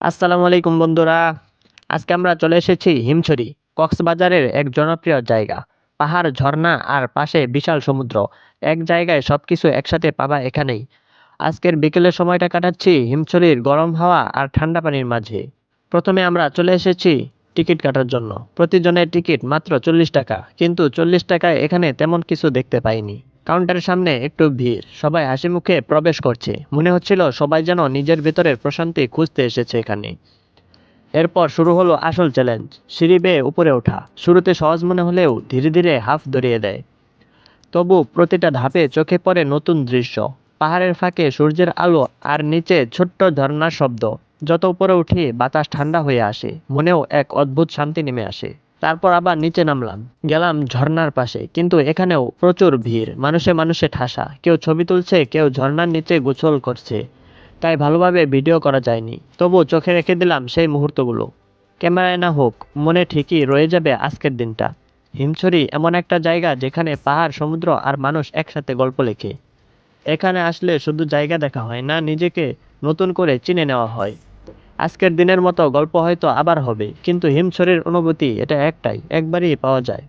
আসসালামু আলাইকুম বন্ধুরা। আজকে আমরা চলে এসেছি হিমছড়ি, কক্সবাজারের এক জনপ্রিয় জায়গা। পাহাড়, ঝর্ণা আর পাশে বিশাল সমুদ্র। এক জায়গায় সব কিছু একসাথে পাবা এখানেই। আজকের বিকেলের সময়টা কাটাচ্ছি হিমছড়ির গরম হাওয়া আর ঠান্ডা পানির মাঝে। প্রথমে আমরা চলে এসেছি টিকিট কাটার জন্য। প্রতিজনের টিকিট মাত্র চল্লিশ টাকা, কিন্তু চল্লিশ টাকায় এখানে তেমন কিছু দেখতে পাইনি। কাউন্টারের সামনে একটু ভিড়। সবাই হাসি মুখে প্রবেশ করছে। মনে হচ্ছিল সবাই যেন নিজের ভেতরের প্রশান্তি খুঁজতে এসেছে এখানে। এরপর শুরু হলো আসল চ্যালেঞ্জ সিঁড়ি বেয়ে উপরে ওঠা। শুরুতে সহজ মনে হলেও ধীরে ধীরে হাফ ধরিয়ে দেয়। তবু প্রতিটা ধাপে চোখে পড়ে নতুন দৃশ্য। পাহাড়ের ফাঁকে সূর্যের আলো আর নিচে ছোট্ট ঝর্ণার শব্দ। যত উপরে উঠি বাতাস ঠান্ডা হয়ে আসে। মনেও এক অদ্ভুত শান্তি নেমে আসে। তারপর আবার নিচে নামলাম। গেলাম ঝর্ণার পাশে, কিন্তু এখানেও প্রচুর ভিড়, মানুষে মানুষে ঠাসা। কেউ ছবি তুলছে, কেউ ঝর্ণার নিচে গোসল করছে। তাই ভালোভাবে ভিডিও করা যায়নি। তবু চোখে রেখে দিলাম সেই মুহূর্তগুলো। ক্যামেরায় না হোক, মনে ঠিকই রয়ে যাবে আজকের দিনটা। হিমছড়ি এমন একটা জায়গা যেখানে পাহাড়, সমুদ্র আর মানুষ একসাথে গল্প লেখে। এখানে আসলে শুধু জায়গা দেখা হয় না, নিজেকে নতুন করে চিনে নেওয়া হয়। আজকের দিনের মতো গল্প হয়তো আবার হবে, কিন্তু হিমছড়ির অনুভূতি এটা একটাই, একবারই পাওয়া যায়।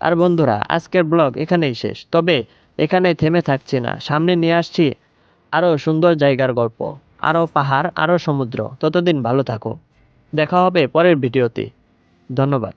আর বন্ধুরা, আজকের ব্লগ এখানেই শেষ, তবে এখানে থেমে থাকছি না, সামনে নিয়ে আসছি আরও সুন্দর জায়গার গল্প, আরও পাহাড়, আরও সমুদ্র। ততদিন ভালো থাকো। দেখা হবে পরের ভিডিওতে। ধন্যবাদ।